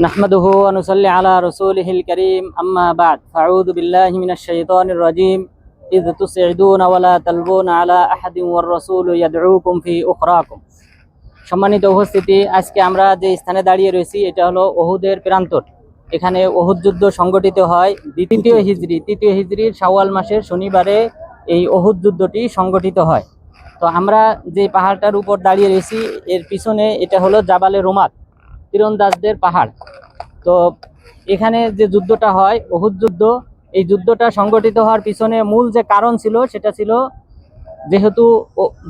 نحمده ونصلي على رسوله الكريم أما بعد فأعوذ بالله من الشيطان الرجيم إذ تسعدون ولا تلبون على أحد والرسول يدعوكم في أخراكم সম্মানিত উপস্থিতি আজকে আমরা যে স্থানে দাঁড়িয়ে রয়েছি এটা হলো ওহুদের প্রান্তর এখানে ওহুদ যুদ্ধ সংগঠিত হয় দ্বিতীয় হিজড়ি তৃতীয় হিজড়ির শাওয়াল মাসের শনিবারে এই ওহুদ যুদ্ধটি সংগঠিত হয় তো আমরা যে পাহাড়টার উপর দাঁড়িয়ে রয়েছি এর পিছনে এটা হলো জাবালে রোমাত তীরন্দাজদের পাহাড়। তো এখানে যে যুদ্ধটা হয়, ওহুদ যুদ্ধ, এই যুদ্ধটা সংগঠিত হওয়ার পিছনে মূল যে কারণ ছিল, সেটা ছিল যেহেতু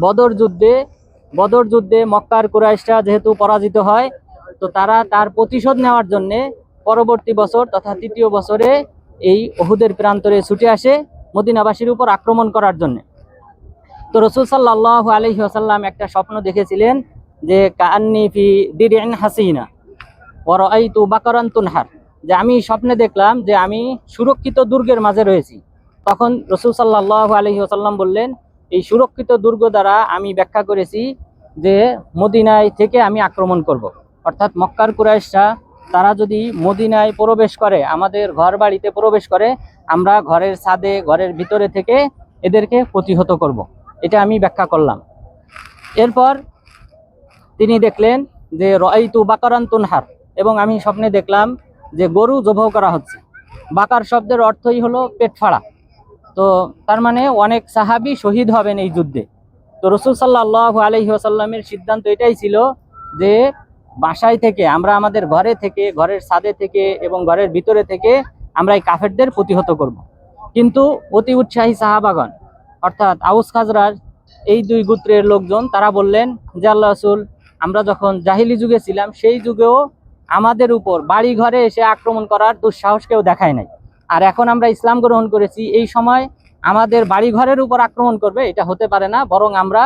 বদর যুদ্ধে বদর যুদ্ধে মক্কার কুরাইশরা যেহেতু পরাজিত হয়, তো তারা তার প্রতিশোধ নেওয়ার জন্যে পরবর্তী বছর তথা তৃতীয় বছরে এই অহুদের প্রান্তরে ছুটে আসে মদিনাবাসীর উপর আক্রমণ করার জন্য। তো রসুল সাল্লাহ আলহি আসাল্লাম একটা স্বপ্ন দেখেছিলেন যে কান্নি ফি দিরিন হাসিনা ওরাই তু বাকরান তুনহার যে আমি স্বপ্নে দেখলাম যে আমি সুরক্ষিত দুর্গের মাঝে রয়েছি তখন রসুল সাল্লাহ আলহি আসাল্লাম বললেন, এই সুরক্ষিত দুর্গ দ্বারা আমি ব্যাখ্যা করেছি যে মদিনায় থেকে আমি আক্রমণ করব। অর্থাৎ মক্কার কুরাইশরা, তারা যদি মদিনায় প্রবেশ করে, আমাদের ঘর বাড়িতে প্রবেশ করে, আমরা ঘরের ছাদে, ঘরের ভিতরে থেকে এদেরকে প্রতিহত করব। এটা আমি ব্যাখ্যা করলাম এরপর তিনি দেখলেন যে রয়তু বাকারান তুনহার, এবং আমি স্বপ্নে দেখলাম যে গরু জবাহ করা হচ্ছে। বাকার শব্দের অর্থই হলো পেট ফাড়া। তো তার মানে অনেক সাহাবি শহীদ হবেন এই যুদ্ধে। তো রসুল সাল্লাহ আলহি আসাল্লামের সিদ্ধান্ত এটাই ছিল যে বাসায় থেকে, আমরা আমাদের ঘরে থেকে, ঘরের ছাদে থেকে এবং ঘরের ভিতরে থেকে আমরা এই কাফেরদের প্রতিহত করব। কিন্তু অতি উৎসাহী সাহাবাগন অর্থাৎ আউস খাজরার এই দুই গোত্রের লোকজন, তারা বললেন যে আল্লাহ রসুল আমরা যখন জাহিলি যুগে ছিলাম, সেই যুগেও আমাদের উপর বাড়ি ঘরে এসে আক্রমণ করার দুঃসাহস কেউ দেখায় নাই। আর এখন আমরা ইসলাম গ্রহণ করেছি, এই সময় আমাদের বাড়ি ঘরের উপর আক্রমণ করবে, এটা হতে পারে না, বরং আমরা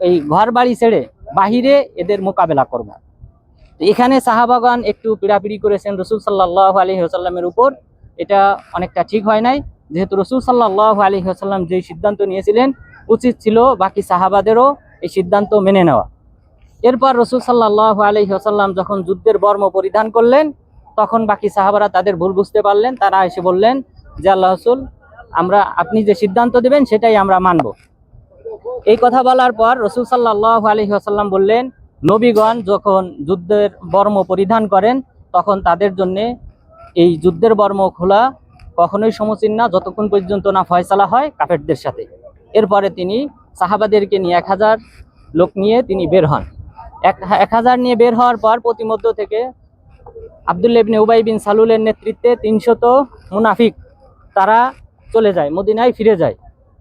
এই ঘর বাড়ি ছেড়ে বাহিরে এদের মোকাবেলা করব। এখানে সাহাবাগান একটু পিড়াপিড়ি করেছেন, রসুল সাল্লাহ আলী আসাল্লামের উপর। এটা অনেকটা ঠিক হয় নাই, যেহেতু রসুল সাল্লাহ আলী আসাল্লাম যেই সিদ্ধান্ত নিয়েছিলেন, উচিত ছিল বাকি সাহাবাদেরও এই সিদ্ধান্ত মেনে নেওয়া। এরপর রসুল সাল্লাহ আলী আসাল্লাম যখন যুদ্ধের বর্ম পরিধান করলেন, তখন বাকি সাহাবারা তাদের ভুল বুঝতে পারলেন। তারা এসে বললেন যে, আল্লাহ রসুল, আমরা, আপনি যে সিদ্ধান্ত দেবেন, সেটাই আমরা মানব। এই কথা বলার পর রসুল সাল্লাহ আলহি আসাল্লাম বললেন, নবীগণ যখন যুদ্ধের বর্ম পরিধান করেন, তখন তাদের জন্যে এই যুদ্ধের বর্ম খোলা কখনোই সমীচীন না, যতক্ষণ পর্যন্ত না ফয়সালা হয় কাফেরদের সাথে। এরপরে তিনি সাহাবাদেরকে নিয়ে এক হাজার লোক নিয়ে তিনি বের হন। এক হাজার নিয়ে বের হওয়ার পর প্রতিমধ্য থেকে আবদুল্লা ইবনে উবাই বিন সালুলের নেতৃত্বে তিনশত মুনাফিক তারা চলে যায়, মদিনায় ফিরে যায়।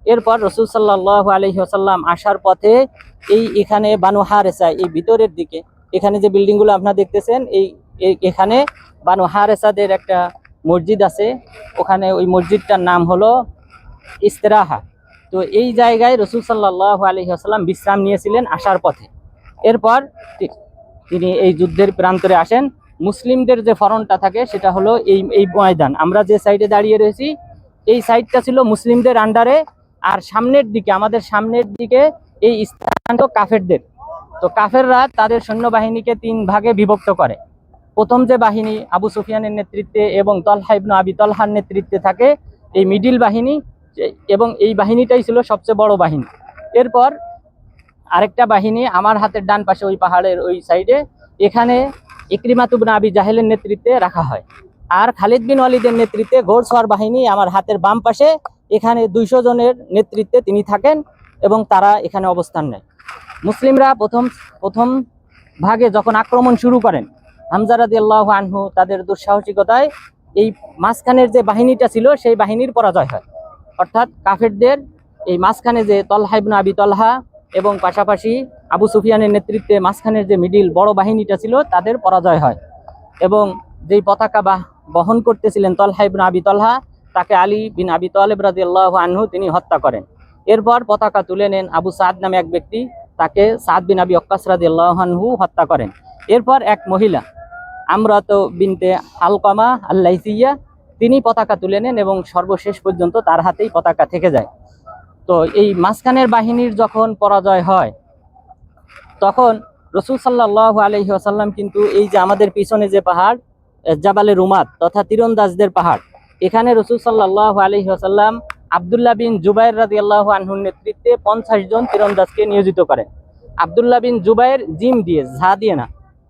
এরপর রসুল সাল্লাহ আলহি আসাল্লাম আসার পথে এই এখানে বানু হারেসা, এই ভিতরের দিকে, এখানে যে বিল্ডিংগুলো আপনারা দেখতেছেন, এই, এই- এখানে বানু হারেসাদের একটা মসজিদ আছে। ওখানে ওই মসজিদটার নাম হলো ইস্তেরাহা। তো এই জায়গায় রসুল সাল্লাহ আলহি আসাল্লাম বিশ্রাম নিয়েছিলেন আসার পথে। এরপর তিনি এই যুদ্ধের প্রান্তরে আসেন। মুসলিমদের যে ফরনটা থাকে, সেটা হলো এই এই ময়দান। আমরা যে সাইডে দাঁড়িয়ে রয়েছি, এই সাইডটা ছিল মুসলিমদের আন্ডারে আর সামনের দিকে, আমাদের সামনের দিকে এই স্থান তো কাফেরদের। তো কাফেররা তাদের সৈন্যবাহিনীকে তিন ভাগে বিভক্ত করে। প্রথম যে বাহিনী আবু সুফিয়ানের নেতৃত্বে এবং তলহা আবি তলহার নেতৃত্বে থাকে এই মিডিল বাহিনী। এবং এই বাহিনীটাই ছিল সবচেয়ে বড় বাহিনী। এরপর আরেকটা বাহিনী আমার হাতের ডান পাশে ওই পাহাড়ের ওই সাইডে, এখানে ইকরিমাতুবনা আবি জাহেলের নেতৃত্বে রাখা হয়। আর খালিদ বিন ওয়ালিদের নেতৃত্বে ঘোড়সওয়ার বাহিনী আমার হাতের বাম পাশে, এখানে দুইশো জনের নেতৃত্বে তিনি থাকেন এবং তারা এখানে অবস্থান নেয়। মুসলিমরা প্রথম প্রথম ভাগে যখন আক্রমণ শুরু করেন হামজারাদি আল্লাহ আনহু তাদের দুঃসাহসিকতায় এই মাঝখানের যে বাহিনীটা ছিল, সেই বাহিনীর পরাজয় হয়। অর্থাৎ কাফেরদের এই মাঝখানে যে তলহা আবি তলহা এবং পাশাপাশি আবু সুফিয়ানের নেতৃত্বে মাঝখানের যে মিডিল বড় বাহিনীটা ছিল, তাদের পরাজয় হয়। এবং যেই পতাকা বাহ বহন করতেছিলেন তলহা ইবনু আবি তলহা, তাকে আলী বিন আবি তালেব রাজি আল্লাহ আনহু তিনি হত্যা করেন। এরপর পতাকা তুলে নেন আবু সাদ নামে এক ব্যক্তি, তাকে সাদ বিন আবি অক্কাস রাজি আল্লাহ আনহু হত্যা করেন। এরপর এক মহিলা, আমরাত বিনতে আলকামা আল্লাইসিয়া, তিনি পতাকা তুলে নেন এবং সর্বশেষ পর্যন্ত তার হাতেই পতাকা থেকে যায়। তো এই মাঝখানের বাহিনীর যখন পরাজয় হয়, তখন রসুল সাল্লাহ আলহি আসাল্লাম কিন্তু এই যে আমাদের পিছনে যে পাহাড় জাবালে রুমাত তথা তীরন্দাজদের পাহাড়, এখানে রসুল সাল্লাহ আলহি আসাল্লাম আবদুল্লাহ বিন জুবাইর রাজি আল্লাহ আনহুর নেতৃত্বে পঞ্চাশ জন তীরন্দাজকে নিয়োজিত করেন। আবদুল্লাহ বিন জুবাইর জিম দিয়ে, ঝা দিয়ে না,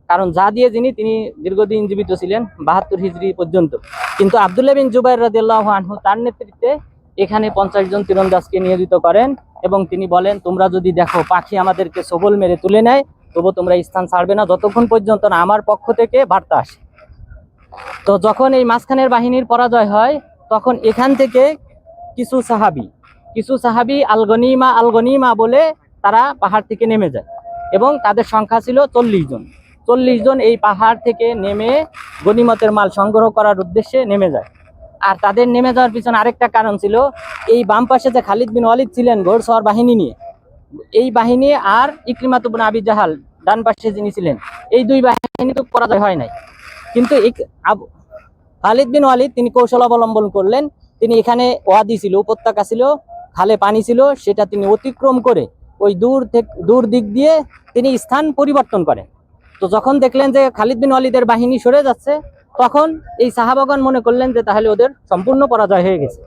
কারণ যা দিয়ে যিনি, তিনি দীর্ঘদিন জীবিত ছিলেন, বাহাত্তর হিজড়ি পর্যন্ত। কিন্তু আবদুল্লাহ বিন জুবাইর রাদিয়াল্লাহ আনহু তার নেতৃত্বে এখানে পঞ্চাশ জন তীরন্দাজকে নিয়োজিত করেন এবং তিনি বলেন, তোমরা যদি দেখো পাখি আমাদেরকে সবল মেরে তুলে নেয়, তবু তোমরা স্থান ছাড়বে না। যতক্ষণ পর্যন্ত না আমার পক্ষ থেকে বার্তা আসে। তো যখন এই মাঝখানের বাহিনীর পরাজয় হয়, তখন এখান থেকে কিছু সাহাবি কিছু সাহাবি আলগনিমা আলগনিমা বলে তারা পাহাড় থেকে নেমে যায় এবং তাদের সংখ্যা ছিল চল্লিশ জন। চল্লিশ জন এই পাহাড় থেকে নেমে গনিমতের মাল সংগ্রহ করার উদ্দেশ্যে নেমে যায়। আর তাদের নেমে যাওয়ার পিছনে আরেকটা কারণ ছিল, এই বাম পাশে যে খালিদ বিন ওয়ালিদ ছিলেন ঘোড়সওয়ার বাহিনী নিয়ে, এই বাহিনী আর ইকরিমাতুবন আবি জাহাল ডান পাশে যিনি ছিলেন, এই দুই বাহিনী তো পরাজয় হয় নাই। কিন্তু খালিদ বিন ওয়ালিদ তিনি কৌশল অবলম্বন করলেন, তিনি এখানে ওয়াদি ছিল, উপত্যকা ছিল, খালে পানি ছিল, সেটা তিনি অতিক্রম করে ওই দূর থেকে, দূর দিক দিয়ে তিনি স্থান পরিবর্তন করেন। তো যখন দেখলেন যে খালিদ বিন ওয়ালিদের বাহিনী সরে যাচ্ছে তখন এই সাহাবাগন মনে করলেন যে তাহলে ওদের সম্পূর্ণ পরাজয় হয়ে গেছে।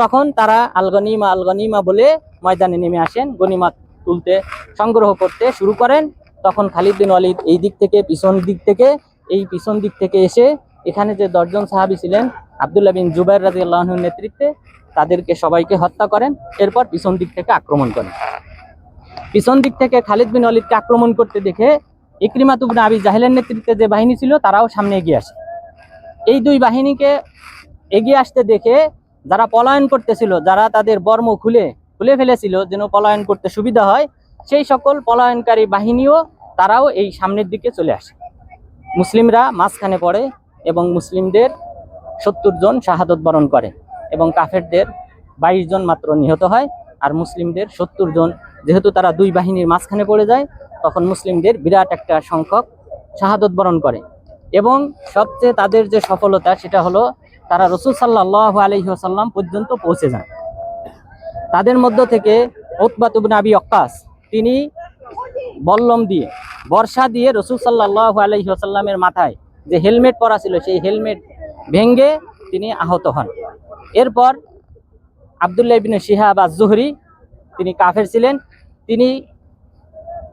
তখন তারা আলগনিমা আলগনিমা বলে ময়দানে নেমে আসেন, গনিমা তুলতে সংগ্রহ করতে শুরু করেন। তখন খালিদ বিন ওয়ালিদ এই দিক থেকে, পিছন দিক থেকে, এই পিছন দিক থেকে এসে এখানে যে দশজন সাহাবি ছিলেন, আবদুল্লাহ বিন জুবাইর রাজি আল্লাহর নেতৃত্বে তাদেরকে সবাইকে হত্যা করেন, এরপর পিছন দিক থেকে আক্রমণ করেন। পিছন দিক থেকে খালিদ বিন ওয়ালিদকে আক্রমণ করতে দেখে ইকরিমাতুবিন আবি জাহেলের নেতৃত্বে যে বাহিনী ছিল, তারাও সামনে এগিয়ে আসে। এই দুই বাহিনীকে এগিয়ে আসতে দেখে যারা পলায়ন করতেছিল, যারা তাদের বর্ম খুলে খুলে ফেলেছিল যেন পলায়ন করতে সুবিধা হয়, সেই সকল পলায়নকারী বাহিনীও তারাও এই সামনের দিকে চলে আসে। মুসলিমরা মাঝখানে পড়ে এবং মুসলিমদের সত্তর জন শাহাদত বরণ করে এবং কাফেরদের বাইশ জন মাত্র নিহত হয় আর মুসলিমদের সত্তর জন, যেহেতু তারা দুই বাহিনীর মাঝখানে পড়ে যায়, তখন মুসলিমদের বিরাট একটা সংখ্যক শাহাদত বরণ করে। এবং সবচেয়ে তাদের যে সফলতা সেটা হলো তারা রসুল সাল্লাহ আলহিহাসাল্লাম পর্যন্ত পৌঁছে যান। তাদের মধ্য থেকে ওতবাতুবিন আবি অক্কাস তিনি বল্লম দিয়ে, বর্ষা দিয়ে রসুল সাল্লাহ আলহিহাসাল্লামের মাথায় যে হেলমেট পরা ছিল, সেই হেলমেট ভেঙ্গে তিনি আহত হন। এরপর আবদুল্লাহ ইবিন শিহাব আজ-জুহরি, তিনি কাফের ছিলেন, তিনি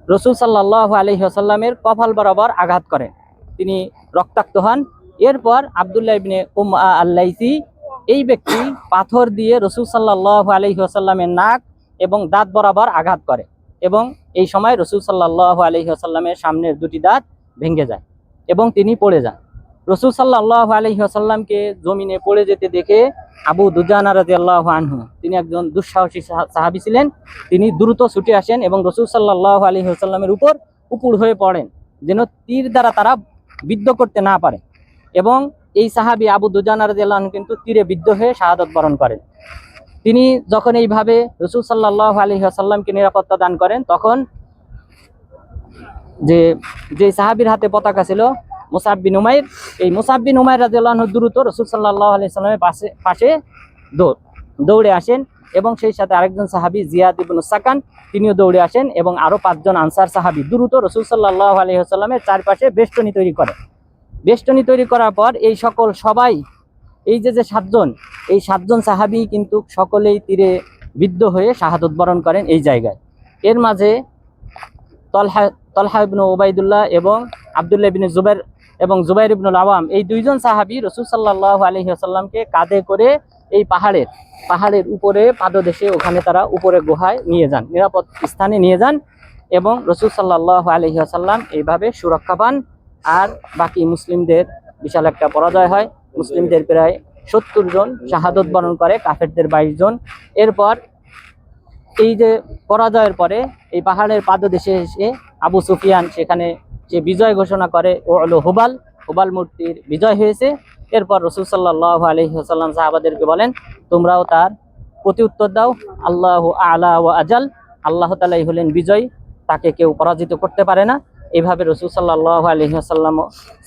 রসুল সাল্লাহ আলহিহাসাল্লামের কফাল বরাবর আঘাত করেন। তিনি রক্তাক্ত হন। এরপর আবদুল্লাহ ইবনে উম আল্লাইসি এই ব্যক্তি পাথর দিয়ে রসুল সাল্লাহ আলহিহাসাল্লামের নাক এবং দাঁত বরাবর আঘাত করে এবং এই সময় রসুল সাল্লাহ আলহিহাসাল্লামের সামনের দুটি দাঁত ভেঙে যায় এবং তিনি পড়ে যান। রসুল সাল্লাহ আলহিহাসাল্লামকে জমিনে পড়ে যেতে দেখে আবু দুজানা রাজি আল্লাহ আনহু, তিনি একজন দুঃসাহসী সাহাবি ছিলেন। তিনি দ্রুত ছুটে আসেন এবং রসুল সাল্লাহ আলহিহাসাল্লামের উপর উপুর হয়ে পড়েন, যেন তীর দ্বারা তারা বিদ্ধ করতে না পারে। এবং এই সাহাবী আবু দুজানা রাজি আল্লাহ কিন্তু তীরে বিদ্ধ হয়ে শাহাদত বরণ করেন। তিনি যখন এইভাবে রসুল সাল্লাহ আলী আসাল্লামকে নিরাপত্তা দান করেন, তখন যে যে সাহাবীর হাতে পতাকা ছিল মুসাব্বিন উমাইর, এই মুসাব্বিন উমাইর রাজিউল্লাহ দ্রুত রসুল সাল্লাহ আলি সাল্লামের পাশে পাশে দৌড়, দৌড়ে আসেন। এবং সেই সাথে আরেকজন সাহাবী জিয়াদ ইবনু সাকান, তিনিও দৌড়ে আসেন এবং আরও পাঁচজন আনসার সাহাবী দ্রুত রসুল সাল্লাহ আলী আসাল্লামের চারপাশে বেষ্টনী তৈরি করে। বেষ্টনী তৈরি করার পর এই সকল সবাই, এই যে যে সাতজন, এই সাতজন সাহাবী কিন্তু সকলেই তীরে বিদ্ধ হয়ে শাহাদত বরণ করেন এই জায়গায়। এর মাঝে তলহা তলহা ইবনু ওবায়দুল্লাহ এবং আবদুল্লাহ ইবনে জুবাইর এবং জুবাইর ইবনুল আওয়াম, এই দুইজন সাহাবী রসুল সাল্লাহ আলহি আসাল্লামকে কাঁধে করে এই পাহাড়ের পাহাড়ের উপরে, পাদদেশে ওখানে তারা উপরে গুহায় নিয়ে যান, নিরাপদ স্থানে নিয়ে যান এবং রসুল সাল্লাহ আলহি আসাল্লাম এইভাবে সুরক্ষা পান। আর বাকি মুসলিমদের বিশাল একটা পরাজয় হয়। মুসলিমদের প্রায় সত্তর জন শাহাদত বরণ করে, কাফেরদের বাইশ জন। এরপর এই যে পরাজয়ের পরে এই পাহাড়ের পাদদেশে এসে আবু সুফিয়ান সেখানে যে বিজয় ঘোষণা করে, ও হলো হুবাল। হুবাল মূর্তির বিজয় হয়েছে। এরপর রসুল সাল্লাহ আলহিহাসাল্লাম সাহাবাদেরকে বলেন, তোমরাও তার প্রতি উত্তর দাও। আল্লাহ আলা ও আজাল। আল্লাহ তালাই হলেন বিজয়। তাকে কেউ পরাজিত করতে পারে না। এইভাবে রসুল সাল্লাহ আলহিহাসাল্লাম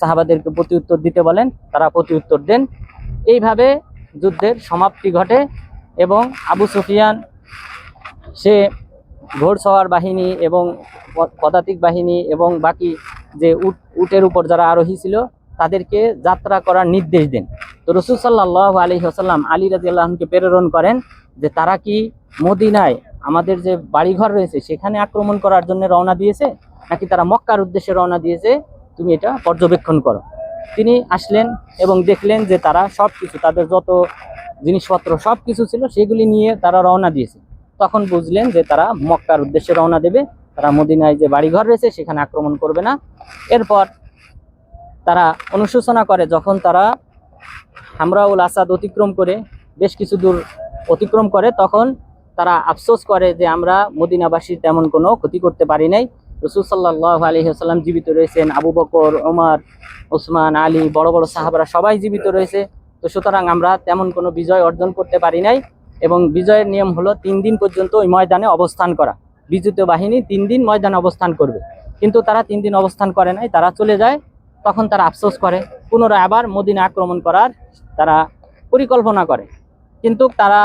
সাহাবাদেরকে প্রতি উত্তর দিতে বলেন। তারা প্রতি উত্তর দেন। এইভাবে যুদ্ধের সমাপ্তি ঘটে এবং আবু সুফিয়ান, সে ঘোড়সওয়ার বাহিনী এবং পদাতিক বাহিনী এবং বাকি যে উট, উটের উপর যারা আরোহী ছিল, তাদেরকে যাত্রা করার নির্দেশ দেন। তো রসুল সাল্লাহ আলী হাসাল্লাম আলী রাজি আল্লাহকে প্রেরণ করেন যে তারা কি মদিনায় আমাদের যে বাড়িঘর রয়েছে, সেখানে আক্রমণ করার জন্য রওনা দিয়েছে, নাকি তারা মক্কার উদ্দেশ্যে রওনা দিয়েছে? তুমি এটা পর্যবেক্ষণ করো। তিনি আসলেন এবং দেখলেন যে তারা সব কিছু তাদের যত জিনিসপত্র সব কিছু ছিল, সেগুলি নিয়ে তারা রওনা দিয়েছে। তখন বুঝলেন যে তারা মক্কার উদ্দেশ্যে রওনা দেবে। তারা মদিনায় যে বাড়িঘর রয়েছে, সেখানে আক্রমণ করবে না। এরপর তারা অনুশোচনা করে, যখন তারা হামরাউল আসাদ অতিক্রম করে, বেশ কিছু দূর অতিক্রম করে, তখন তারা আফসোস করে যে আমরা মদিনাবাসীর তেমন কোনো ক্ষতি করতে পারি নাই। রসুল সাল্লাহ আলহিহাস্লাম জীবিত রয়েছেন, আবু বকর ওমর ওসমান আলী, বড় বড় সাহাবারা সবাই জীবিত রয়েছে। তো সুতরাং আমরা তেমন কোনো বিজয় অর্জন করতে পারি নাই। এবং বিজয়ের নিয়ম হলো তিন দিন পর্যন্ত ওই ময়দানে অবস্থান করা। বিজিত বাহিনী তিন দিন ময়দানে অবস্থান করবে। কিন্তু তারা তিন দিন অবস্থান করে নাই, তারা চলে যায়, তখন তারা আফসোস করে। পুনরায় আবার মদিনা আক্রমণ করার তারা পরিকল্পনা করে। কিন্তু তারা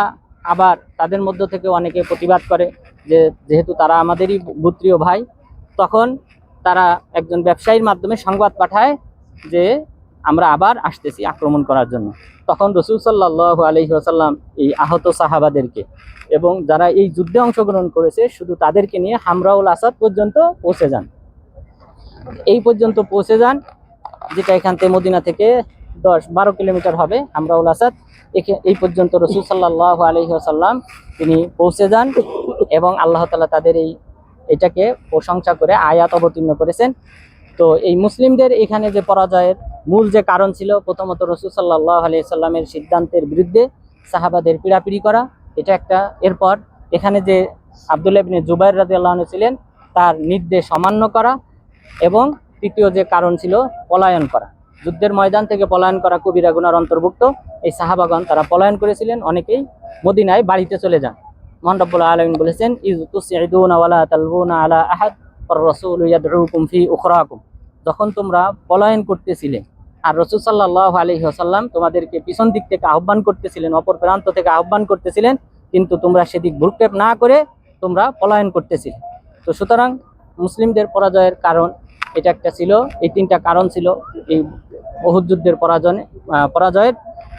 আবার তাদের মধ্য থেকে অনেকে প্রতিবাদ করে যে, যেহেতু তারা আমাদেরই গোত্রীয় ভাই, তখন তারা একজন ব্যবসায়ীর মাধ্যমে সংবাদ পাঠায় যে, আমরা আবার আসতেছি আক্রমণ করার জন্য। তখন রসুল সাল্লাহ আলহি আসাল্লাম এই আহত সাহাবাদেরকে এবং যারা এই যুদ্ধে অংশগ্রহণ করেছে, শুধু তাদেরকে নিয়ে হামরাউল আসাদ পর্যন্ত পৌঁছে যান। এই পর্যন্ত পৌঁছে যান, যেটা এখান থেকে মদিনা থেকে দশ বারো কিলোমিটার হবে হামরাউল আসাদ। এই পর্যন্ত রসুল সাল্লাহ আলহি আসাল্লাম তিনি পৌঁছে যান এবং আল্লাহ তালা তাদের এই এটাকে প্রশংসা করে আয়াত অবতীর্ণ করেছেন। তো এই মুসলিমদের এখানে যে পরাজয়ের মূল যে কারণ ছিল, প্রথমত রসুল সাল্লাহ আলিয়াল্লামের সিদ্ধান্তের বিরুদ্ধে সাহাবাদের পীড়াপিড়ি করা, এটা একটা। এরপর এখানে যে আবদুল্লাহ জুবাইর রাজি আল্লাহ ছিলেন, তার নির্দেশ অমান্য করা এবং তৃতীয় যে কারণ ছিল, পলায়ন করা। যুদ্ধের ময়দান থেকে পলায়ন করা কবিরা গুনার অন্তর্ভুক্ত। এই সাহাবাগণ তারা পলায়ন করেছিলেন, অনেকেই মদিনায় বাড়িতে চলে যান। মহান রব্বুল আলমিন বলেছেন ইজ তুসিদুনা আলা আহাদ। যখন তোমরা পলায়ন করতেছিলে, আর রসুল সাল্লাহ আলহি তোমাদেরকে পিছন দিক থেকে আহ্বান করতেছিলেন, অপর প্রান্ত থেকে আহ্বান করতেছিলেন, কিন্তু তোমরা সেদিক ভ্রুক্ষেপ না করে তোমরা পলায়ন করতেছিলে। তো সুতরাং মুসলিমদের পরাজয়ের কারণ এটা একটা ছিল, এই তিনটা কারণ ছিল এই বহুদ যুদ্ধের পরাজয় পরাজয়ের।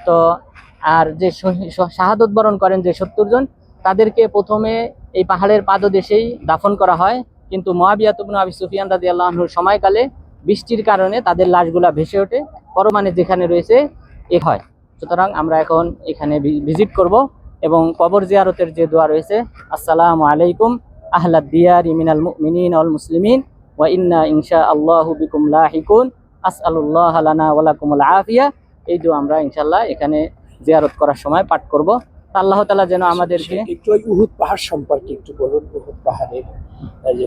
তো আর যে শাহাদত বরণ করেন যে সত্তর জন, তাদেরকে প্রথমে এই পাহাড়ের পাদদেশেই দাফন করা হয়। কিন্তু মহাবিয়া তুবনু আবি সুফিয়ান রাজি আল্লাহর সময়কালে বৃষ্টির কারণে তাদের লাশগুলা ভেসে ওঠে। পরমানে যেখানে রয়েছে, এ হয়। সুতরাং আমরা এখন এখানে ভিজিট করব এবং কবর জিয়ারতের যে দোয়া রয়েছে, আসসালামু আলাইকুম, আহলাদ দিয়ার ইমিনাল মুমিনিন অল মুসলিমিন, ওয়া ইন্না ইনশা আল্লাহু বিকুম লাহিকুন, আসআলুল্লাহ লানা ওয়া লাকুমুল আফিয়া। এই দোয়া আমরা ইনশাল্লাহ এখানে জিয়ারত করার সময় পাঠ করব। আল্লাহ তাআলা যেন আমাদেরকে একটু ওই উহুদ পাহাড় সম্পর্কে একটু বলুন উহুদ পাহাড়ের যে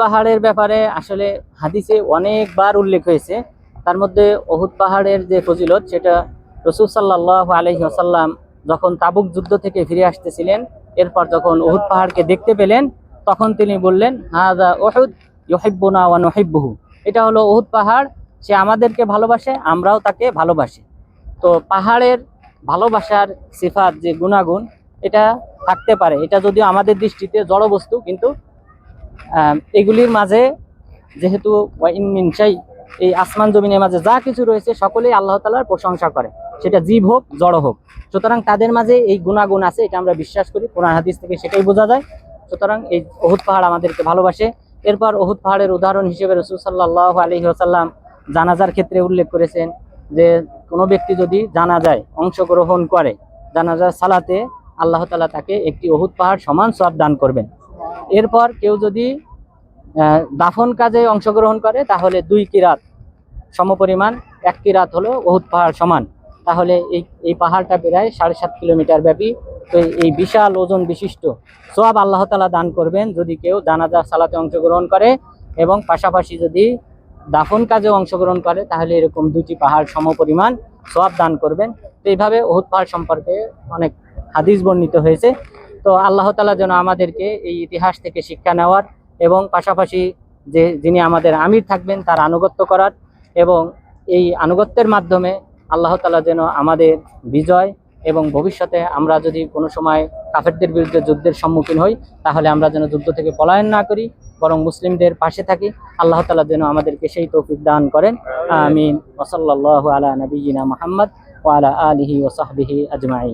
পাহাড়ের ব্যাপারে আসলে হাদিসে অনেকবার উল্লেখ হয়েছে। তার মধ্যে ওহুদ পাহাড়ের যে ফজিলত সেটা রসুল সাল্লাহ আলহি আসাল্লাম যখন তাবুক যুদ্ধ থেকে ফিরে আসতেছিলেন এরপর যখন ওহুদ পাহাড়কে দেখতে পেলেন তখন তিনি বললেন হাদা ওহুদ ইহিব্বুনা ওয়া নুহিব্বুহু। এটা হলো ওহুদ পাহাড় সে আমাদেরকে ভালোবাসে আমরাও তাকে ভালোবাসি। তো পাহাড়ের ভালোবাসার সিফাত যে গুণাগুণ, এটা থাকতে পারে। এটা যদিও আমাদের দৃষ্টিতে জড় বস্তু, কিন্তু এগুলির মাঝে যেহেতু এই আসমান জমিনের মাঝে যা কিছু রয়েছে, সকলেই আল্লাহ তালার প্রশংসা করে। সেটা জীব হোক, জড় হোক। সুতরাং তাদের মাঝে এই গুণাগুণ আছে, এটা আমরা বিশ্বাস করি। কোরআন হাদিস থেকে সেটাই বোঝা যায়। সুতরাং এই অহুদ পাহাড় আমাদেরকে ভালোবাসে। এরপর অহুদ পাহাড়ের উদাহরণ হিসেবে রসুল সাল্লাহ আলহি জানাজার ক্ষেত্রে উল্লেখ করেছেন যে কোনো ব্যক্তি যদি জানা যায় অংশগ্রহণ করে, জানাজার সালাতে আল্লাহ তালা তাকে একটি অহুদ পাহাড় সমান সব দান করবেন। এরপর কেউ যদি দাফন কাজে অংশগ্রহণ করে, তাহলে দুই কিরাত সমপরিমাণ, এক কিরাত হলো বহুত পাহাড় সমান। তাহলে এই এই পাহাড়টা প্রায় সাড়ে সাত কিলোমিটার ব্যাপী। তো এই- বিশাল ওজন বিশিষ্ট সব আল্লাহ তালা দান করবেন যদি কেউ জানাজা সালাতে অংশগ্রহণ করে এবং পাশাপাশি যদি দাফন কাজে অংশগ্রহণ করে, তাহলে এরকম দুটি পাহাড় সমপরিমাণ সব দান করবেন। তো এইভাবে ওহুদ পাহাড় সম্পর্কে অনেক হাদিস বর্ণিত হয়েছে। তো আল্লাহ তালা যেন আমাদেরকে এই ইতিহাস থেকে শিক্ষা নেওয়ার এবং পাশাপাশি যে যিনি আমাদের আমির থাকবেন, তার আনুগত্য করার এবং এই আনুগত্যের মাধ্যমে আল্লাহ তালা যেন আমাদের বিজয় এবং ভবিষ্যতে আমরা যদি কোনো সময় কাফেরদের বিরুদ্ধে যুদ্ধের সম্মুখীন হই তাহলে আমরা যেন যুদ্ধ থেকে পলায়ন না করি বরং মুসলিমদের পাশে থাকি। আল্লাহ তালা যেন আমাদেরকে সেই তৌফিক দান করেন। আমিন। ওসল্লাহ আলা নবীনা মোহাম্মদ ওয়ালা আলিহি ওসাহবিহি আজমাই